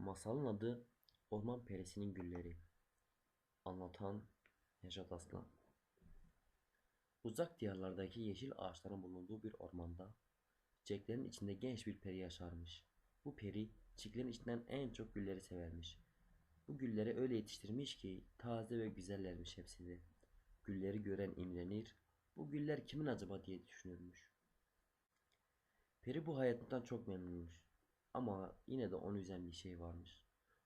Masalın adı Orman Perisi'nin Gülleri. Anlatan Nejat Aslan. Uzak diyarlardaki yeşil ağaçların bulunduğu bir ormanda, çiçeklerin içinde genç bir peri yaşarmış. Bu peri, çiçeklerin içinden en çok gülleri severmiş. Bu gülleri öyle yetiştirmiş ki taze ve güzellermiş hepsi de. Gülleri gören imrenir, bu güller kimin acaba diye düşünürmüş. Peri bu hayatından çok memnunmuş. Ama yine de onu üzen bir şey varmış.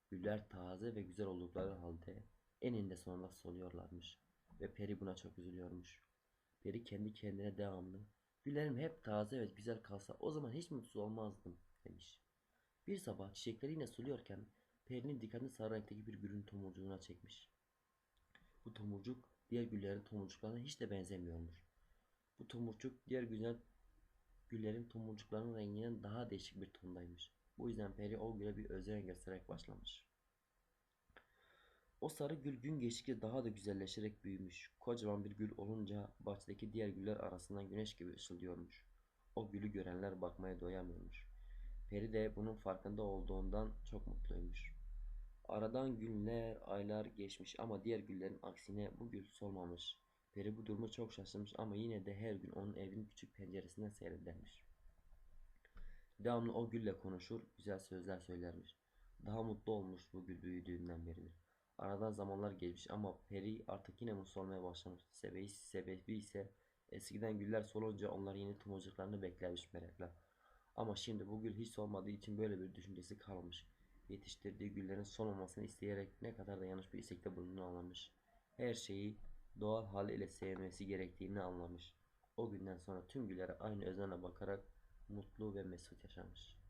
Güller taze ve güzel oldukları halde eninde sonunda soluyorlarmış. Ve peri buna çok üzülüyormuş. Peri kendi kendine devamlı Güllerim hep taze ve güzel kalsa o zaman hiç mutsuz olmazdım demiş. Bir sabah çiçekleri yine suluyorken perinin dikkatini sarı renkteki bir gülün tomurcuğuna çekmiş. Bu tomurcuk diğer güllerin tomurcuklarına hiç de benzemiyormuş. Bu tomurcuk diğer güzel güllerin tomurcuklarının renginden daha değişik bir tondaymış. Bu yüzden peri o güle bir özen göstererek başlamış. O sarı gül gün geçtikçe daha da güzelleşerek büyümüş. Kocaman bir gül olunca bahçedeki diğer güller arasından güneş gibi ışıldıyormuş. O gülü görenler bakmaya doyamıyormuş. Peri de bunun farkında olduğundan çok mutluymuş. Aradan günler, aylar geçmiş ama diğer güllerin aksine bu gül solmamış. Peri bu duruma çok şaşırmış ama yine de her gün onun evinin küçük penceresinden seyredermiş. Devamlı o gülle konuşur, güzel sözler söylermiş. Daha mutlu olmuş bu gül büyüdüğünden beridir. Aradan zamanlar geçmiş ama Peri artık yine mutsuz olmaya başlamış. Sebebi, sebebi ise eskiden güller solunca onlar yeni tomurcuklarını beklermiş merakla. Ama şimdi bu gül hiç solmadığı için böyle bir düşüncesi kalmış. Yetiştirdiği güllerin solmamasını isteyerek ne kadar da yanlış bir istekte bulunduğunu anlamış. Her şeyi doğal haliyle sevmesi gerektiğini anlamış. O günden sonra tüm güllere aynı özenle bakarak mutlu ve mesut yaşamış.